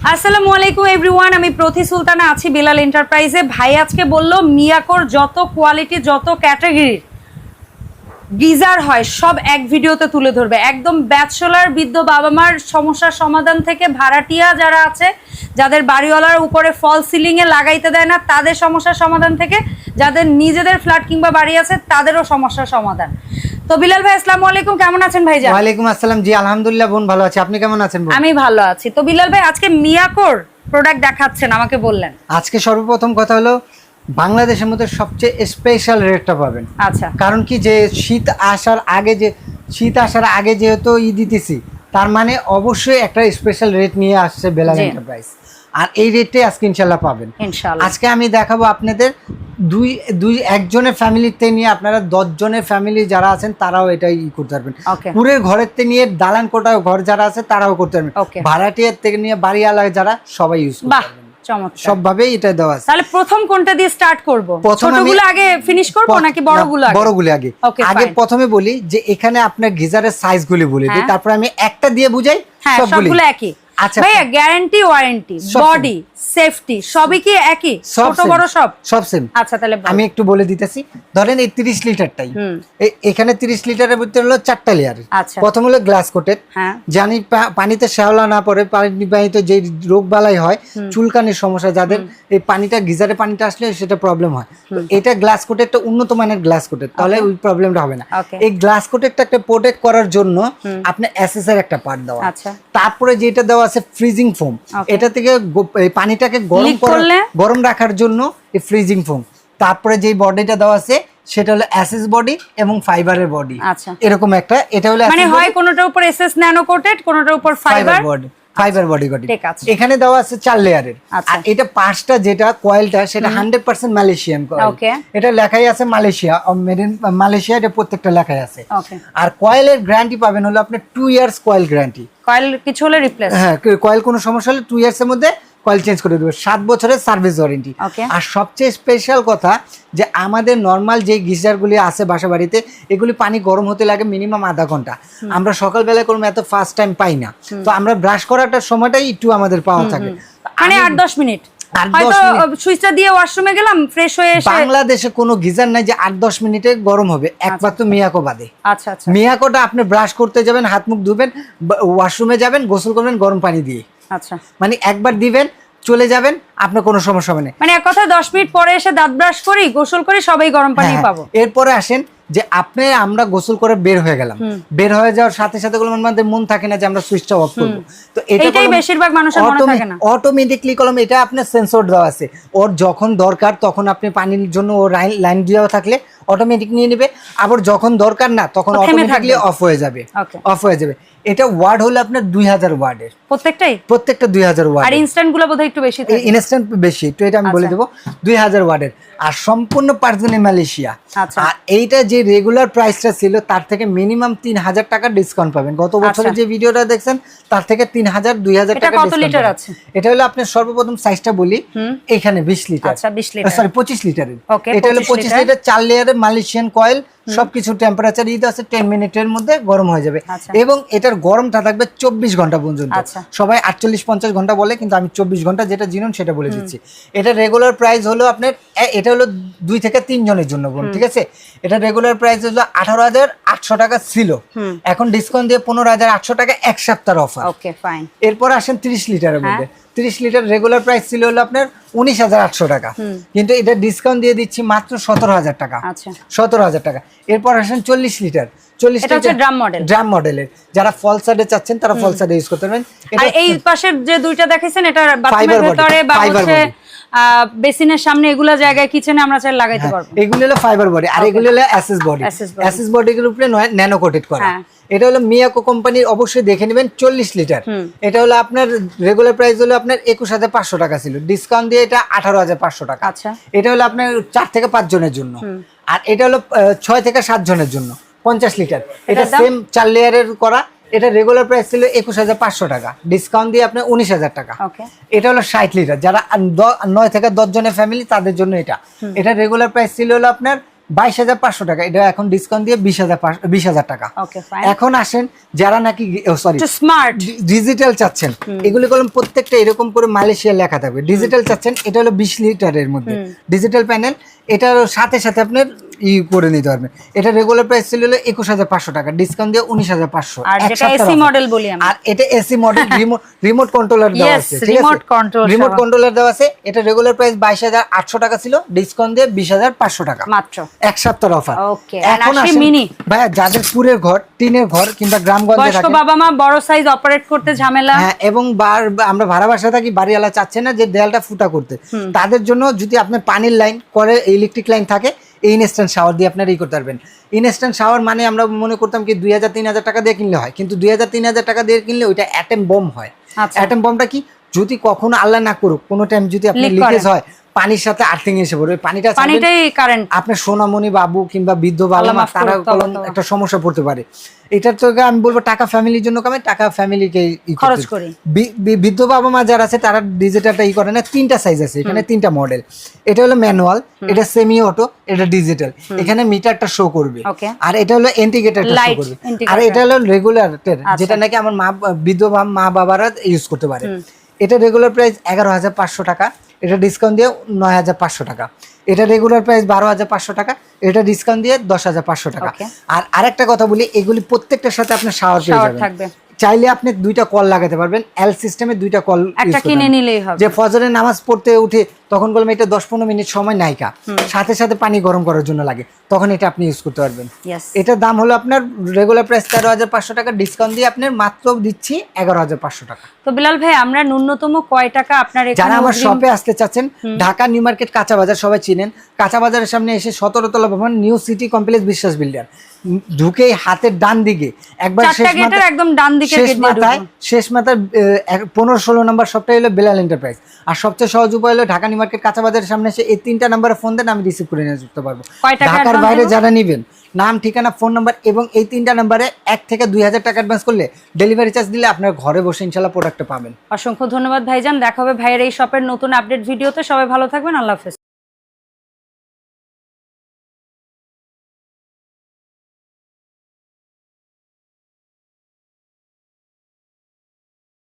আসসালামু আলাইকুম এভরিওয়ান আমি প্রতি সুলতানা, আছি বিলাল এন্টারপ্রাইজে ভাই আজকে বলল, মিয়াকোর যত কোয়ালিটি যত ক্যাটাগরির গিজার হয় সব এক ভিডিওতে তুলে ধরবে। একদম ব্যাচেলার বৃদ্ধ বাবা মার সমস্যার সমাধান থেকে ভাড়াটিয়া যারা আছে যাদের বাড়িওয়ালার উপরে ফল সিলিং এ লাগাইতে দেয় না তাদের সমস্যার সমাধান থেকে যাদের নিজেদের ফ্ল্যাট কিংবা বাড়ি আছে তাদেরও সমস্যার সমাধান। তো বিলাল ভাই আসসালামু আলাইকুম কেমন আছেন ভাই ওয়ালাইকুম আসসালাম জি আলহামদুলিল্লাহ বোন ভালো আছি। আপনি কেমন আছেন আমি ভালো আছি। তো বিলাল ভাই আজকে মিয়াকোর প্রোডাক্ট দেখাচ্ছেন আমাকে বললেন। আজকে সর্বপ্রথম কথা হলো বাংলাদেশের মধ্যে সবচেয়ে স্পেশাল রেটটা পাবেন। আচ্ছা। কারণ কি যে শীত আসার আগে যে শীত আসার আগে যেহেতু ই দিতেছি তার মানে অবশ্যই একটা স্পেশাল রেট নিয়ে আসছে বেলাল এন্টারপ্রাইজ আর এই রেটটাই আজকে ইনশাল্লাহ পাবেন। আজকে আমি দেখাবো আপনাদের দুই দুই একজনের ফ্যামিলিতে নিয়ে আপনারা দশ জনের ফ্যামিলি যারা আছেন তারাও এটাই ই করতে পারবেন. পুরের ঘরের থেকে নিয়ে দালান কোটা ঘর যারা আছে তারাও করতে পারবেন। ভাড়াটিয়ার থেকে নিয়ে বাড়িওয়ালা যারা সবাই ইউজ করতে পারবেন এটা দেওয়া আছে। তাহলে প্রথম কোনটা দিয়ে স্টার্ট করব? ছোটগুলো আগে ফিনিশ করব নাকি বড়গুলো না, আগে? বড়গুলো আগে। আগে প্রথমে বলি যে এখানে আপনার গিজারের সাইজগুলি বলে দিই হ্যাঁ। তারপর আমি একটা দিয়ে বুঝাই হ্যাঁ সবগুলো একই। আচ্ছা ভাইয়া গ্যারান্টি ওয়ারেন্টি বডি সেফটি সবই কি একই? ছোট বড় সব? সব সেম আচ্ছা তাহলে আমি একটু বলে দিতেছি। ধরেন এই তিরিশ লিটারটাই। এখানে তিরিশ লিটারের ভিতরে হলো চারটা লেয়ার আচ্ছা। প্রথম হলো গ্লাস কোটেড হ্যাঁ। জানি পানিতে শ্যাওলা না পড়ে পানিবাহিত যে রোগ বালাই হয় চুলকানির সমস্যা যাদের এই পানিটা গিজারে পানিটা আসলে সেটা প্রবলেম হয়। এটা গ্লাস কোটেডটা উন্নত মানের গ্লাস কোটেড তাহলে ওই প্রবলেমটা হবে না। এই গ্লাস কোটেডটা একটা প্রোটেক্ট করার জন্য আপনার এসএসআর একটা পার্ট দেওয়া। আচ্ছা। তারপরে যেটা দেওয়া আছে ফ্রিজিং ফোম এটা থেকে পানিটাকে গরম করলে? গরম রাখার জন্য এই ফ্রিজিং ফোম তারপরে যে বডিটা দেওয়া আছে সেটা হলো অ্যাসেস বডি এবং ফাইবারের বডি আচ্ছা। এরকম একটা এটা হলো মানে হয় কোনটার উপর অ্যাসেস ন্যানো কোটেড কোনটার উপর fiber fiber body fiber body গডি এখানে দেওয়া আছে চার লেয়ারের আচ্ছা। আর এটা পাঁচটা যেটা কয়েলটা সেটা হান্ড্রেড পার্সেন্ট মালয়েশিয়ান. এটা লেখাই আছে মালয়েশিয়া মালয়েশিয়া এটা প্রত্যেকটা লেখাই আছে। আর কয়েলের গ্যারান্টি পাবেন হলো আপনার two years coil guarantee coil কিছু হলে রিপ্লেস হ্যাঁ কয়েল কোনো সমস্যা হলে টু ইয়ার্স এর মধ্যে কয়েল চেঞ্জ করে দেবে সাত বছরের সার্ভিস ওয়ারেন্টি। আর সবচেয়ে স্পেশাল কথা যে আমাদের নর্মাল যে গিজারগুলি আছে বাসা বাড়িতে এগুলি পানি গরম হতে লাগে মিনিমাম আধা ঘণ্টা। আমরা সকালবেলায় কোনো এত ফার্স্ট টাইম পাই না। তো আমরা ব্রাশ করাটার সময়টাই একটু আমাদের পাওয়া থাকে। মানে আট দশ মিনিট। আট দশ হয়তো মিনিট। সুইচটা দিয়ে ওয়াশরুমে গেলাম ফ্রেশ হয়ে এসে বাংলাদেশে কোনো গিজার নাই যে আট দশ মিনিটে গরম হবে একমাত্র মিয়াকো বাদে। আচ্ছা আচ্ছা। মিয়াকোটা আপনি ব্রাশ করতে যাবেন হাত মুখ ধুবেন ওয়াশরুমে যাবেন গোসল করবেন গরম পানি দিয়ে। আচ্ছা। মানে একবার দিবেন চলে যাবেন আপনার কোনো সমস্যা হবে না। মানে এক কথায় দশ মিনিট পরে এসে দাঁত ব্রাশ করি গোসল করি সবাই গরম পানি হ্যাঁ, পাবো। এরপরে আসেন যে আপনি আমরা গোসল করে বের হয়ে গেলাম। বের হয়ে যাওয়ার সাথে সাথে কলম আমাদের মন থাকে না যে আমরা সুইচটা অফ করব। তো এইটাই বেশিরভাগ মানুষের মনে থাকে না। অটোমেটিকলি কলম এটা আপনার সেন্সর দেওয়া আছে। ওর যখন দরকার তখন আপনি পানির জন্য ও লাইন দেওয়া থাকলে অটোমেটিক নিয়ে নেবে। আবার যখন দরকার না তখন অটোমেটিকলি অফ হয়ে যাবে। অফ হয়ে যাবে। এটা ওয়ার্ড হলো আপনার দুই হাজার ওয়ার্ডের প্রত্যেকটাই? প্রত্যেকটা দুই হাজার ওয়ার্ড আর ইনস্ট্যান্টগুলো বোধহয় একটু বেশি ইনস্ট্যান্ট বেশি তো এটা আমি বলে আচ্ছা। দেবো। দুই হাজার ওয়ার্ডের আর সম্পূর্ণ পার্সেন্ট মালয়েশিয়া আচ্ছা। আর এইটা যে রেগুলার প্রাইসটা ছিল তার থেকে মিনিমাম তিন হাজার টাকা ডিসকাউন্ট পাবেন। গত বছরে আচ্ছা। যে ভিডিওটা দেখছেন তার থেকে তিন হাজার দুই হাজার টাকা কত লিটার আছে? এটা হলো আপনার সর্বপ্রথম সাইজটা বলি। এখানে বিশ লিটার আচ্ছা, 20 লিটার। সরি পঁচিশ লিটারের এটা হলো পঁচিশ। লিটার চার লেয়ারের মালয়েশিয়ান কয়েল সবকিছু টেম্পারেচার দিতে আছে টেন মিনিটের মধ্যে গরম হয়ে যাবে। আচ্ছা। এবং এটার গরমটা থাকবে চব্বিশ ঘণ্টা পর্যন্ত। আচ্ছা। সবাই আটচল্লিশ পঞ্চাশ ঘণ্টা বলে কিন্তু আমি চব্বিশ ঘণ্টা যেটা জিনুন সেটা বলে দিচ্ছি। এটা রেগুলার প্রাইস হলো আপনার এটা হলো দুই থেকে তিন জনের জন্য বোন ঠিক আছে? এটা রেগুলার প্রাইস হলো আঠারো হাজার আটশো টাকা ছিল। এখন ডিসকাউন্ট দিয়ে পনেরো হাজার আটশো টাকা এক সপ্তাহের অফার ওকে ফাইন এরপর আসেন তিরিশ লিটারের হ্যাঁ। মধ্যে। তিরিশ লিটার রেগুলার প্রাইস ছিল হলো আপনার উনিশ হাজার আটশো টাকা। কিন্তু এটা ডিসকাউন্ট দিয়ে দিচ্ছি মাত্র সতেরো হাজার টাকা। আচ্ছা। সতেরো হাজার টাকা। এরপর আসেন চল্লিশ লিটার। চল্লিশ model। ড্রাম মডেলের। যারা ফল সাইডে চাচ্ছেন তারা ফল সাইডে ইউজ করতে পারবেন। আর এই পাশের যে দুইটা দেখাইছেন এটা বাথরুমের Fiber বা হচ্ছে বেসিনের সামনে এগুলা জায়গায় কিচেনে আমরা চাই লাগাইতে পারব। এগুলো হলো ফাইবার বডি আর এগুলো হলো অ্যাসেস বডি। অ্যাসেস বডির উপরে ন্যানো কোটেড করা। হ্যাঁ। এটা হলো মিয়াকো কোম্পানির অবশ্যই দেখে নেবেন চল্লিশ লিটার। এটা হলো আপনার রেগুলার প্রাইস হলো আপনার একুশ হাজার পাঁচশো টাকা ছিল। ডিসকাউন্ট দিয়ে এটা আঠারো হাজার পাঁচশো টাকা। আচ্ছা। এটা হলো আপনার চার থেকে পাঁচ জনের জন্য। আর এটা হলো ছয় থেকে সাত জনের জন্য পঞ্চাশ লিটার। এটা সেম চার লেয়ারের করা। এটা রেগুলার প্রাইস ছিল একুশ হাজার পাঁচশো টাকা। ডিসকাউন্ট দিয়ে আপনার উনিশ হাজার টাকা। এটা হলো ষাট লিটার। যারা নয় থেকে দশ জনের ফ্যামিলি তাদের জন্য এটা। এটা রেগুলার প্রাইস ছিল হলো আপনার বাইশ হাজার পাঁচশো টাকা। এটা এখন ডিসকাউন্ট দিয়ে বিশ হাজার বিশ হাজার টাকা। এখন আসেন যারা নাকি সরি স্মার্ট ডিজিটাল চাচ্ছেন এগুলি কলম প্রত্যেকটা এরকম করে মালয়েশিয়া লেখা থাকবে। ডিজিটাল চাচ্ছেন এটা হলো বিশ লিটারের মধ্যে। ডিজিটাল প্যানেল এটার সাথে সাথে আপনার ই করে নিতে পারবেন এটা রেগুলার প্রাইস ছিল হলো একুশ হাজার পাঁচশো টাকা ডিসকাউন্ট দিয়ে উনিশ হাজার পাঁচশো। আর যেটা এসি মডেল বলি আমি। আর এটা AC model remote remote controller দেওয়া আছে remote control রিমোট কন্ট্রোলার দেওয়া। আছে। এটা রেগুলার প্রাইস বাইশ হাজার আটশো টাকা ছিল ডিসকাউন্ট দিয়ে বিশ হাজার পাঁচশো টাকা। মাত্র। এক সপ্তাহের অফার আর আসি mini। ভাইয়া যাদের পুরের ঘর টিনের ঘর কিংবা গ্রামগঞ্জে থাকে বাবা মা বড় সাইজ অপারেট করতে ঝামেলা। হ্যাঁ এবং বার আমরা ভাড়া বাসা থাকি বাড়িওয়ালা চাচ্ছে না যে দেয়ালটা ফুটা করতে। তাদের জন্য যদি আপনার পানির লাইন করে ইলেকট্রিক লাইন থাকে এই ইনস্ট্যান্ট শাওয়ার দিয়ে আপনারা ই করতে পারবেন। ইনস্ট্যান্ট শাওয়ার মানে আমরা মনে করতাম কি দুই হাজার তিন হাজার টাকা দিয়ে কিনলে হয়। কিন্তু দুই হাজার তিন হাজার টাকা দিয়ে কিনলে ওইটা অ্যাটেম বম হয়। আচ্ছা। অ্যাটেম বমটা কি? যদি কখনো আল্লাহ না করুক কোনো টাইম যদি আপনি লিকেজ হয় পানির সাথে আর্থিং এসে পড়বে। পানিটা পানিটাই কারেন্ট আপনার সোনামণি বাবু কিংবা বৃদ্ধ বাবা মা তারা। একটা সমস্যা পড়তে পারে। এটার তো আমি বলব টাকা ফ্যামিলির জন্য কামে টাকা ফ্যামিলিকে খরচ করি। বৃদ্ধ বাবা মা যারা আছে তারা ডিজিটালটা ই করে না তিনটা সাইজ আছে। এখানে তিনটা মডেল এটা হলো ম্যানুয়াল এটা সেমি অটো এটা ডিজিটাল এখানে মিটারটা শো করবে। আর এটা হলো ইন্ডিকেটরটা শো করবে। আর এটা হলো রেগুলার আচ্ছা। যেটা নাকি আমার মা বৃদ্ধ মা বাবারা ইউজ করতে পারে। এটা রেগুলার প্রাইস এগারো হাজার পাঁচশো টাকা। এটা ডিসকাউন্ট দিয়ে নয় হাজার পাঁচশো টাকা। এটা রেগুলার প্রাইস বারো হাজার পাঁচশো টাকা এটা ডিসকাউন্ট দিয়ে দশ হাজার পাঁচশো টাকা। আর আরেকটা কথা বলি এগুলি প্রত্যেকটার সাথে আপনার শাওয়ার পেয়ে Shower যাবেন। থাকবে। চাইলে আপনি দুইটা কল লাগাতে পারবেন এল সিস্টেমে দুইটা কল একটা কিনে নিলেই হবে। যে ফজরের নামাজ পড়তে উঠে তখন বললাম এটা দশ পনেরো মিনিট সময় নাইকা। সাথে সাথে পানি গরম করার জন্য লাগে। তখন এটা আপনি ইউজ করতে পারবেন। এটার দাম হলো আপনার রেগুলার প্রাইস তেরো হাজার পাঁচশো টাকা ডিসকাউন্ট দিয়ে আপনার মাত্র দিচ্ছি এগারো হাজার পাঁচশো টাকা। তো বিলাল ভাই আমরা ন্যূনতম কয় টাকা আপনার যারা আমার শপে আসতে চাচ্ছেন ঢাকা নিউ মার্কেট কাঁচা বাজার সবাই চিনেন। কাঁচা বাজারের সামনে এসে সতেরো তলা ভবন new city complex Biswas builder ঢুকে হাতের ডান দিকে একবার একদম ডান দিকের শেষ মাথায় শেষ মাথায় পনেরো ষোলো নম্বর সবটাই হলো বেলাল এন্টারপ্রাইজ আর সবচেয়ে সহজ উপায় হলো ঢাকা নিউ মার্কেট কাঁচা বাজারের সামনে এসে এই তিনটা নাম্বারে ফোন দেন আমি রিসিভ করে নিয়ে যেতে পারব। ঢাকার বাইরে যারা নেবেন নাম ঠিকানা ফোন নাম্বার এবং এই তিনটা নাম্বারে এক থেকে দুই হাজার টাকা অ্যাডভান্স করলে ডেলিভারি চার্জ দিলে আপনার ঘরে বসে ইনশাল্লাহ প্রোডাক্টটা পাবেন। অসংখ্য ধন্যবাদ ভাইজান। দেখা হবে ভাইয়ের এই শপের নতুন আপডেট ভিডিওতে। সবাই ভালো থাকবেন। আল্লাহ হাফেজ।